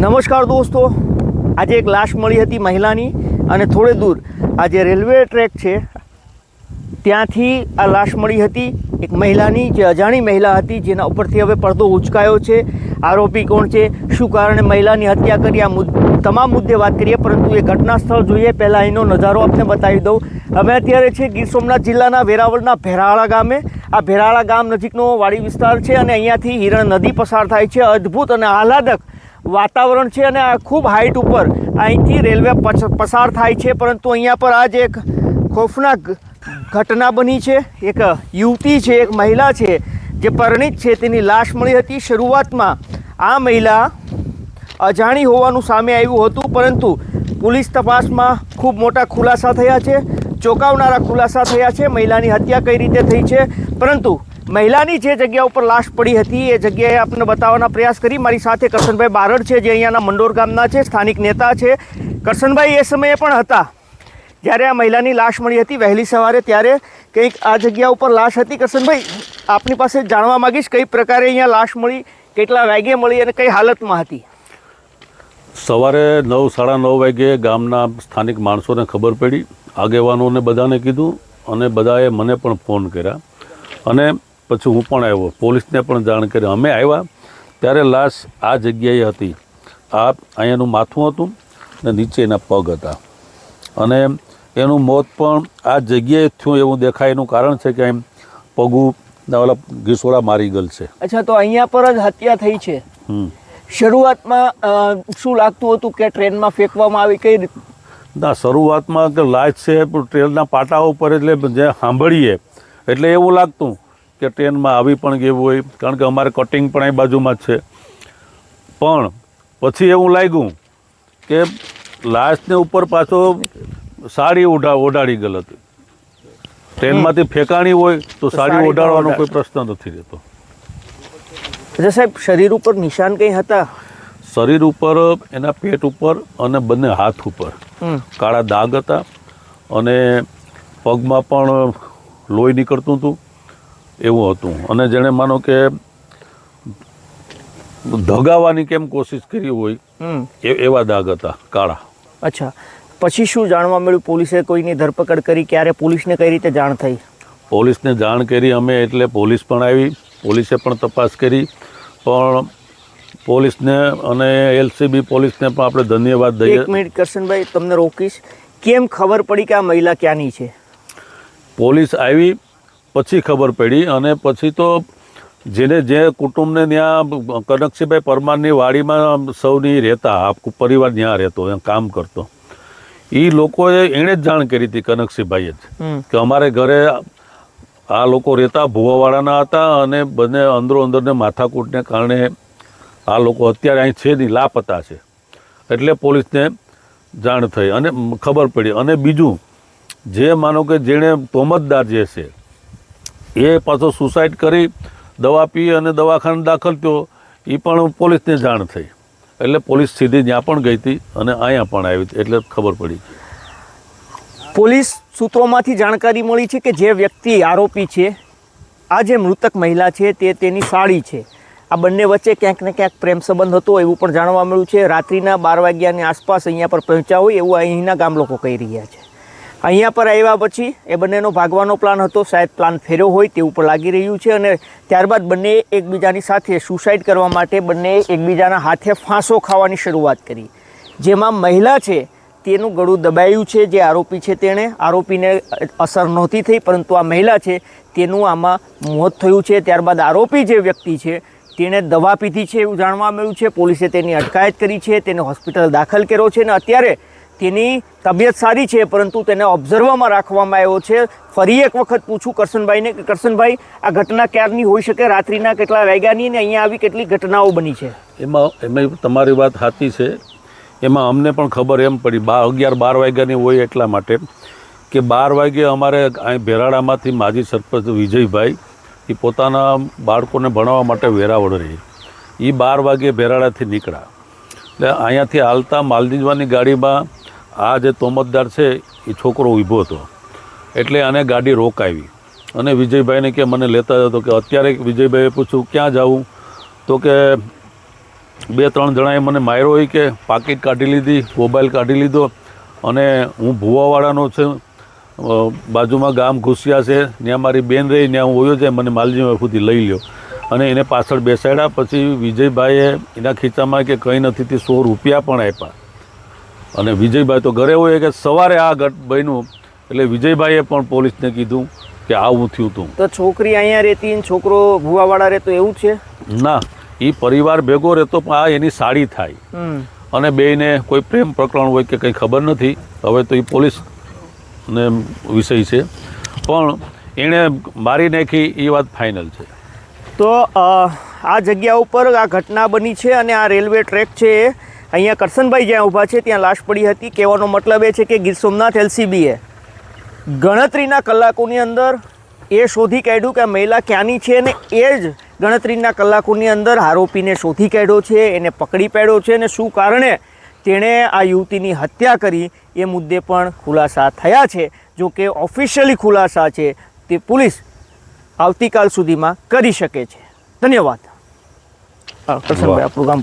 નમસ્કાર દોસ્તો. આજે એક લાશ મળી હતી મહિલાની અને થોડે દૂર આ જે રેલવે ટ્રેક છે, ત્યાંથી આ લાશ મળી હતી એક મહિલાની, જે અજાણી મહિલા હતી, જેના ઉપરથી હવે પડદો ઉચકાયો છે. આરોપી કોણ છે, શું કારણે મહિલાની હત્યા કરી, આ તમામ મુદ્દે વાત કરીએ, પરંતુ એ ઘટના સ્થળ જોઈએ, પહેલાં એનો નજારો આપને બતાવી દઉં. અમે અત્યારે છે ગીર સોમનાથ જિલ્લાના વેરાવળના ભેરાળા ગામે. આ ભેરાળા ગામ નજીકનો વાડી વિસ્તાર છે અને અહીંયાથી હિરણ નદી પસાર થાય છે. અદ્ભુત અને આહલાદક વાતાવરણ છે અને આ ખૂબ હાઇટ ઉપર અહીંથી રેલવે પસાર થાય છે. પરંતુ અહીંયા પર આજ એક ખોફનાક ઘટના બની છે. એક યુવતી છે, એક મહિલા છે, જે પરણિત છે. તેની લાશ મળી હતી. શરૂઆતમાં આ મહિલા અજાણી હોવાનું સામે આવ્યું હતું, પરંતુ પોલીસ તપાસમાં ખૂબ મોટા ખુલાસા થયા છે. ચોંકાવનારા ખુલાસા થયા છે. મહિલાની હત્યા કઈ રીતે થઈ છે? પરંતુ મહિલાની જે જગ્યા ઉપર લાશ પડી હતી, એ જગ્યાએ આપને બતાવવાના પ્રયાસ કરી. મારી સાથે કરશનભાઈ બારડ છે, જે અહીંયાના મંડોર ગામના છે, સ્થાનિક નેતા છે. કરશનભાઈ એ સમયે પણ હતા. જ્યારે આ મહિલાની લાશ મળી હતી વહેલી સવારે, ત્યારે કંઈક આ જગ્યા ઉપર લાશ હતી. કરશનભાઈ, આપની પાસે જાણવા માંગીશ કઈ પ્રકારે અહીંયા લાશ મળી, કેટલા વાગે મળી અને કઈ હાલતમાં હતી? સવારે નવ, સાડા નવ વાગે ગામના સ્થાનિક માણસોને ખબર પડી. આગેવાનોને બધાને કીધું અને બધાએ મને પણ ફોન કર્યા. અને પછી હું પણ આવ્યો. પોલીસને પણ જાણ કરી. અમે આવ્યા ત્યારે લાશ આ જગ્યાએ હતી. આ અહીંયાનું માથું હતું ને નીચે એના પગ હતા. અને એનું મોત પણ આ જગ્યાએ થયું એવું દેખાય. એનું કારણ છે કે એમ પગું ઓલા ઘીસોડા મારી ગયેલ છે. અચ્છા તો અહીંયા પર જ હત્યા થઈ છે. શરૂઆતમાં શું લાગતું હતું કે ટ્રેનમાં ફેંકવામાં આવી? કઈ રીતે? ના શરૂઆતમાં કે લાશ છે ટ્રેનના પાટા ઉપર એટલે જે સાંભળીએ એટલે એવું લાગતું. કે ટ્રેનમાં આવી પણ ગયું હોય કારણ કે અમારે કટિંગ પણ એ બાજુમાં જ છે. પણ પછી એવું લાગ્યું કે લાશને ઉપર પાછો સાડી ઓઢા ઓઢાડી ગયેલ હતી. ટ્રેનમાંથી ફેંકાણી હોય તો સાડી ઓઢાડવાનો કોઈ પ્રશ્ન નથી રહેતો. અચ્છા સાહેબ શરીર ઉપર નિશાન કંઈ હતા? શરીર ઉપર એના પેટ ઉપર અને બંને હાથ ઉપર. કાળા દાગ હતા અને પગમાં પણ લોહી નીકળતું હતું. એવું હતું. અને જેણે માનો કે ધગાવાની કેમ કોશિશ કરી હોય એવા દાગ હતા કાળા. અચ્છા. પછી શું જાણવા મળ્યું? પોલીસે કોઈની ધરપકડ કરી? ક્યારે પોલીસને કઈ રીતે જાણ થઈ? પોલીસને જાણ કરી અમે એટલે પોલીસ પણ આવી પોલીસે પણ તપાસ કરી. પણ પોલીસને અને એલસીબી પોલીસને પણ આપણે ધન્યવાદ દઈએ. એક મિનિટ કરશનભાઈ તમને રોકીશ. કેમ ખબર પડી કે આ મહિલા ક્યાંની છે? પોલીસ આવી પછી ખબર પડી અને પછી તો જેને જે કુટુંબને ત્યાં કનકસિંહભાઈ પરમારની વાડીમાં સૌની રહેતા પરિવાર ત્યાં રહેતો કામ કરતો. એ લોકોએ એણે જ જાણ કરી હતી કનકસિંહભાઈએ જ કે અમારે ઘરે આ લોકો રહેતા ભુવાવાળાના હતા અને બંને અંદરો અંદરને માથાકૂટને કારણે આ લોકો અત્યારે અહીં છે નહીં લાપતા છે. એટલે પોલીસને જાણ થઈ અને ખબર પડી. અને બીજું જે માનો કે જેણે તોમતદાર જે છે એ પાછો સુસાઇડ કરી, દવા પી અને દવાખાને દાખલ થયો. એ પણ પોલીસને જાણ થઈ. એટલે પોલીસ સીધી ત્યાં પણ ગઈ હતી અને અહીંયા પણ આવી હતી, એટલે ખબર પડી પોલીસ સૂત્રોમાંથી જાણકારી મળી છે કે જે વ્યક્તિ આરોપી છે, આ જે મૃતક મહિલા છે, તે તેની સાળી છે. આ બંને વચ્ચે ક્યાંક ને ક્યાંક પ્રેમ સંબંધ હતો એવું પણ જાણવા મળ્યું છે. રાત્રિના બાર વાગ્યાની આસપાસ અહીંયા પર પહોંચ્યા હોય એવું અહીંના ગામ લોકો કહી રહ્યા છે. અહીંયા પર આવ્યા પછી એ બંનેનો ભાગવાનો પ્લાન હતો. શાયદ પ્લાન ફેર્યો હોય તેવું પણ લાગી રહ્યું છે અને ત્યારબાદ બંને એકબીજાની સાથે સુસાઇડ કરવા માટે બંને એકબીજાના હાથે ફાંસો ખાવાની શરૂઆત કરી. જેમાં મહિલા છે તેનું ગળું દબાયું છે, જે આરોપી છે તેણે. આરોપીને અસર નહોતી થઈ, પરંતુ આ મહિલા છે તેનું આમાં મોત થયું છે. ત્યારબાદ આરોપી જે વ્યક્તિ છે તેણે દવા પીધી છે એવું જાણવા મળ્યું છે. પોલીસે તેની અટકાયત કરી છે, તેને હોસ્પિટલ દાખલ કર્યો છે અને અત્યારે તેની તબિયત સારી છે, પરંતુ તેને ઓબ્ઝર્વમાં રાખવામાં આવ્યો છે. ફરી એક વખત પૂછું કરશનભાઈને કે કરશનભાઈ, આ ઘટના ક્યારની હોઈ શકે? રાત્રિના કેટલા વાગ્યાની ને અહીંયા આવી કેટલી ઘટનાઓ બની છે? એમાં એમાં તમારી વાત સાચી છે. એમાં અમને પણ ખબર એમ પડી બાર અગિયાર, બાર વાગ્યાની હોય એટલા માટે કે બાર વાગે અમારે અહીં ભેરાડામાંથી માજી સરપંચ વિજયભાઈ, એ પોતાના બાળકોને ભણાવવા માટે વેરાવળ રહી. એ બાર વાગે ભેરાડાથી નીકળ્યા. એટલે અહીંયાથી હાલતા માલદીવાની ગાડીમાં આ જે તોમતદાર છે, એ છોકરો ઊભો હતો. એટલે આને ગાડી રોકાવી. અને વિજયભાઈને કે મને લેતા જતો કે અત્યારે વિજયભાઈએ પૂછ્યું, ક્યાં જાવું તો કે બે ત્રણ જણાએ મને માર્યો હોય કે પાકીટ કાઢી લીધી, મોબાઈલ કાઢી લીધો અને હું ભુવાવાળાનો છું બાજુમાં ગામ ઘૂસ્યા છે, ત્યાં મારી બેન રહી, ત્યાં હું ઓયો છે મને માલજી સુધી લઈ લ્યો. અને એને પાછળ બેસાડ્યા, પછી વિજયભાઈએ એના ખીચામાં કે કંઈ નથી, તે સો રૂપિયા પણ આપ્યા. અને વિજયભાઈ તો ઘરે હોય કે સવારે આ ઘટ બન્યું એટલે વિજયભાઈએ પણ પોલીસને કીધું કે આવું થયું હતું તો છોકરી અહીંયા રહેતી ને છોકરો ભુવાવાળા રહેતો એવું છે? ના એ પરિવાર ભેગો રહેતો પણ આ એની સાડી થાય. અને બેયને કોઈ પ્રેમ પ્રકરણ હોય કે કંઈ ખબર નથી હવે તો એ પોલીસને વિષય છે. પણ એણે મારી નાખી એ વાત ફાઇનલ છે. તો આ જગ્યા ઉપર આ ઘટના બની છે અને આ રેલવે ટ્રેક છે એ. અહીંયા કરસનભાઈ જ્યાં ઊભા છે ત્યાં લાશ પડી હતી. કહેવાનો મતલબ એ છે કે ગીર સોમનાથ એલસીબીએ ગણતરીના કલાકોની અંદર એ શોધી કાઢ્યું કે આ મહિલા ક્યાંની છે અને એ જ ગણતરીના કલાકોની અંદર આરોપીને શોધી કાઢ્યો છે એને પકડી પાડ્યો છે અને શું કારણે તેણે આ યુવતીની હત્યા કરી એ મુદ્દે પણ ખુલાસા થયા છે. જો કે ઓફિશિયલી ખુલાસા છે તે પોલીસ આવતીકાલ સુધીમાં કરી શકે છે. ધન્યવાદ. કરશનભાઈ આપણું પૂરું